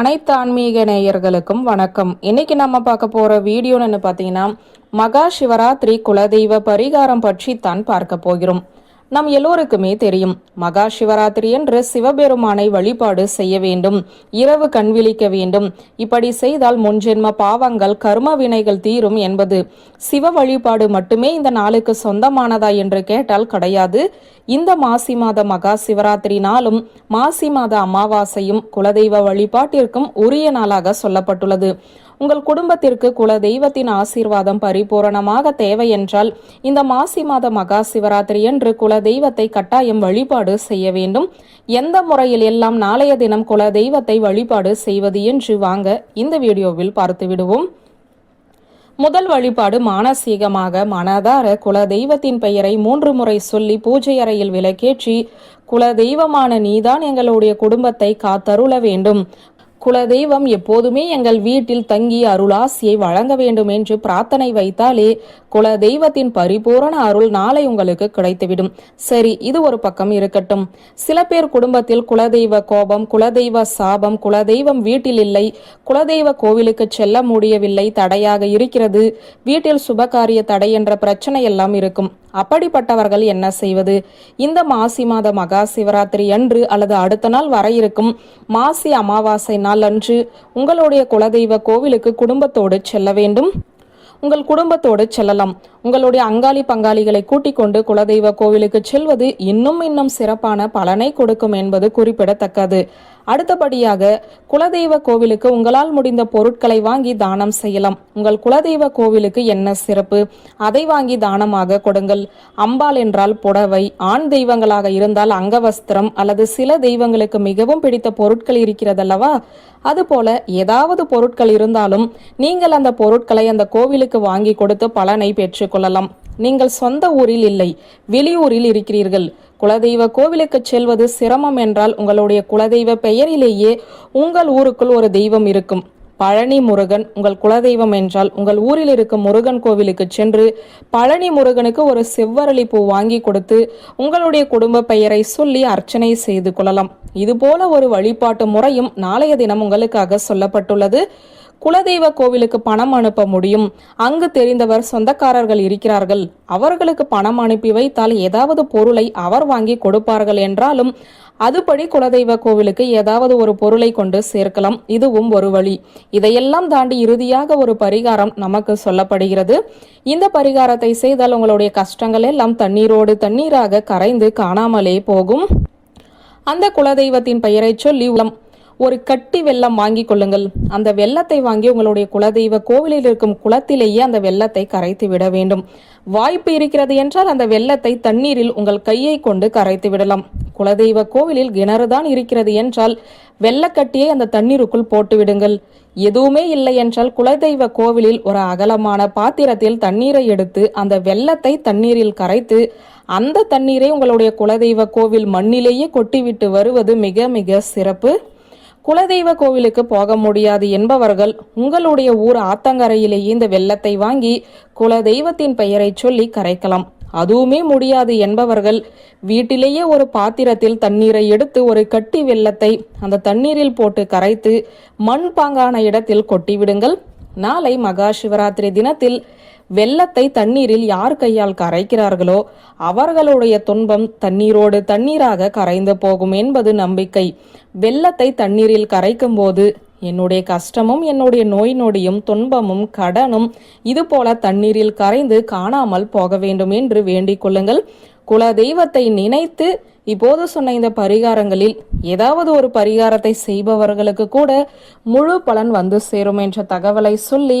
அனைத்து ஆன்மீக நேயர்களுக்கும் வணக்கம். இன்னைக்கு நம்ம பார்க்க போற வீடியோன்னு பார்த்தீங்கன்னா மகா சிவராத்திரி குலதெய்வ பரிகாரம் பற்றி தான் பார்க்க போகிறோம். நம் எல்லோருக்குமே தெரியும். மகா சிவராத்திரி என்று சிவபெருமானை வழிபாடு செய்ய வேண்டும். இரவு கண்விழிக்க வேண்டும். இப்படி செய்தால் முன்ஜென்ம பாவங்கள் கர்ம வினைகள் தீரும் என்பது சிவ வழிபாடு மட்டுமே இந்த நாளுக்கு சொந்தமானதா என்று கேட்டால் கிடையாது. இந்த மாசி மாத மகா சிவராத்திரி நாளும் மாசி மாத அமாவாசையும் குலதெய்வ வழிபாட்டிற்கும் உரிய நாளாக சொல்லப்பட்டுள்ளது. உங்கள் குடும்பத்திற்கு குல தெய்வத்தின் ஆசீர்வாதம் பரிபூரணமாக தேவை என்றால் இந்த மாசி மாத மகா சிவராத்திரி என்று குல தெய்வத்தை கட்டாயம் வழிபாடு செய்ய வேண்டும். எந்த முறையில் எல்லாம் நாளைய தினம் குல தெய்வத்தை வழிபாடு செய்வது என்று வாங்க இந்த வீடியோவில் பார்த்து விடுவோம். முதல் வழிபாடு மானசீகமாக மனதார குல தெய்வத்தின் பெயரை மூன்று முறை சொல்லி பூஜை அறையில் விளக்கேற்றி குல தெய்வமான நீதான் எங்களுடைய குடும்பத்தை காத்தருள வேண்டும். குலதெய்வம் எப்போதுமே எங்கள் வீட்டில் தங்கி அருளாசியை வழங்க வேண்டும் என்று பிரார்த்தனை வைத்தாலே குல தெய்வத்தின் பரிபூரண அருள் நாளை உங்களுக்கு கிடைத்துவிடும். சரி இது ஒரு பக்கம் இருக்கட்டும். சில பேர் குடும்பத்தில் குலதெய்வ கோபம் குலதெய்வ சாபம் குலதெய்வம் வீட்டில் இல்லை குலதெய்வ கோவிலுக்கு செல்ல முடியவில்லை தடையாக இருக்கிறது வீட்டில் சுபகாரிய தடை என்ற பிரச்சனை எல்லாம் இருக்கும். அப்படிப்பட்டவர்கள் என்ன செய்வது? இந்த மாசி மாத மகா சிவராத்திரி அன்று அல்லது அடுத்த நாள் வர இருக்கும் மாசி அமாவாசை நாள் அன்று உங்களுடைய குலதெய்வ கோவிலுக்கு குடும்பத்தோடு செல்ல வேண்டும். உங்கள் குடும்பத்தோடு செல்லலாம். உங்களுடைய அங்காளி பங்காளிகளை கூட்டிக் கொண்டு குலதெய்வ கோவிலுக்கு செல்வது இன்னும் இன்னும் சிறப்பான பலனை கொடுக்கும் என்பது குறிப்பிடத்தக்கது. அடுத்தபடியாக குலதெய்வ கோவிலுக்கு உங்களால் முடிந்த பொருட்களை வாங்கி தானம் செய்யலாம். உங்கள் குலதெய்வ கோவிலுக்கு என்ன சிறப்பு? அதை வாங்கி தானமாக கொடுங்கள். அம்பாள் என்றால் புடவை. ஆண் தெய்வங்களாக இருந்தால் அங்கவஸ்திரம் அல்லது சில தெய்வங்களுக்கு மிகவும் பிடித்த பொருட்கள் இருக்கிறதல்லவா? அதுபோல ஏதாவது பொருட்கள் இருந்தாலும் நீங்கள் அந்த பொருட்களை அந்த கோவிலுக்கு வாங்கி கொடுத்து பலனை பெற்றுக்கொள்ளலாம் நீங்கள் சொந்த ஊரில் இல்லை வெளியூரில் இருக்கிறீர்கள். குலதெய்வ கோவிலுக்கு செல்வது சிரமம் என்றால் உங்களுடைய குலதெய்வ பெயரிலேயே உங்கள் ஊருக்குள் ஒரு தெய்வம் இருக்கும். பழனி முருகன் உங்கள் குலதெய்வம் என்றால் உங்கள் ஊரில் இருக்கும் முருகன் கோவிலுக்கு சென்று பழனி முருகனுக்கு ஒரு செவ்வரளி பூ வாங்கி கொடுத்து உங்களுடைய குடும்ப பெயரை சொல்லி அர்ச்சனை செய்து கொள்ளலாம். இதுபோல ஒரு வழிபாட்டு முறையும் நாளைய தினம் உங்களுக்காக சொல்லப்பட்டுள்ளது. குலதெய்வ கோவிலுக்கு பணம் அனுப்ப முடியும். அங்கு தெரிந்தவர் சொந்தக்காரர்கள் இருக்கிறார்கள். அவர்களுக்கு பணம் அனுப்பி வைத்தால் ஏதாவது பொருளை அவர் வாங்கி கொடுப்பார்கள் என்றாலும் அதுபடி குலதெய்வ கோவிலுக்கு ஏதாவது ஒரு பொருளை கொண்டு சேர்க்கலாம். இதுவும் ஒரு வழி. இதையெல்லாம் தாண்டி இறுதியாக ஒரு பரிகாரம் நமக்கு சொல்லப்படுகிறது. இந்த பரிகாரத்தை செய்தால் உங்களுடைய கஷ்டங்கள் எல்லாம் தண்ணீரோடு தண்ணீராக கரைந்து காணாமலே போகும். அந்த குலதெய்வத்தின் பெயரை சொல்லி உளம் ஒரு கட்டி வெள்ளம் வாங்கி கொள்ளுங்கள். அந்த வெள்ளத்தை வாங்கி உங்களுடைய குலதெய்வ கோவிலில் இருக்கும் குளத்திலேயே அந்த வெள்ளத்தை கரைத்து விட வேண்டும். வாய்ப்பு இருக்கிறது என்றால் அந்த வெள்ளத்தை தண்ணீரில் உங்கள் கையை கொண்டு கரைத்து விடலாம். குலதெய்வ கோவிலில் கிணறுதான் இருக்கிறது என்றால் வெள்ளக்கட்டியை அந்த தண்ணீருக்குள் போட்டு விடுங்கள். எதுவுமே இல்லை என்றால் குலதெய்வ கோவிலில் ஒரு அகலமான பாத்திரத்தில் தண்ணீரை எடுத்து அந்த வெள்ளத்தை தண்ணீரில் கரைத்து அந்த தண்ணீரை உங்களுடைய குலதெய்வ கோவில் மண்ணிலேயே கொட்டிவிட்டு வருவது மிக மிக சிறப்பு. குலதெய்வ கோவிலுக்கு போக முடியாது என்பவர்கள் உங்களுடைய ஊர் ஆத்தங்கரையிலேயே இந்த வெள்ளத்தை வாங்கி குலதெய்வத்தின் பெயரை சொல்லி கரைக்கலாம். அதுவுமே முடியாது என்பவர்கள் வீட்டிலேயே ஒரு பாத்திரத்தில் தண்ணீரை எடுத்து ஒரு கட்டி வெள்ளத்தை அந்த தண்ணீரில் போட்டு கரைத்து மண் பாங்கான இடத்தில் கொட்டிவிடுங்கள். நாளை மகா சிவராத்திரி தினத்தில் வெள்ளத்தை தண்ணீரில் யார் கையால் கரைக்கிறார்களோ அவர்களுடைய துன்பம் தண்ணீரோடு தண்ணீராக கரைந்து போகும் என்பது நம்பிக்கை. வெள்ளத்தை தண்ணீரில் கரைக்கும் போது என்னுடைய கஷ்டமும் என்னுடைய நோய் நொடியும் துன்பமும் கடனும் இது போல தண்ணீரில் கரைந்து காணாமல் போக வேண்டும் என்று வேண்டிக் கொள்ளுங்கள். குல தெய்வத்தை நினைத்து இப்போது சொன்ன இந்த பரிகாரங்களில் ஏதாவது ஒரு பரிகாரத்தை செய்பவர்களுக்கு கூட முழு பலன் வந்து சேரும் என்ற தகவலை சொல்லி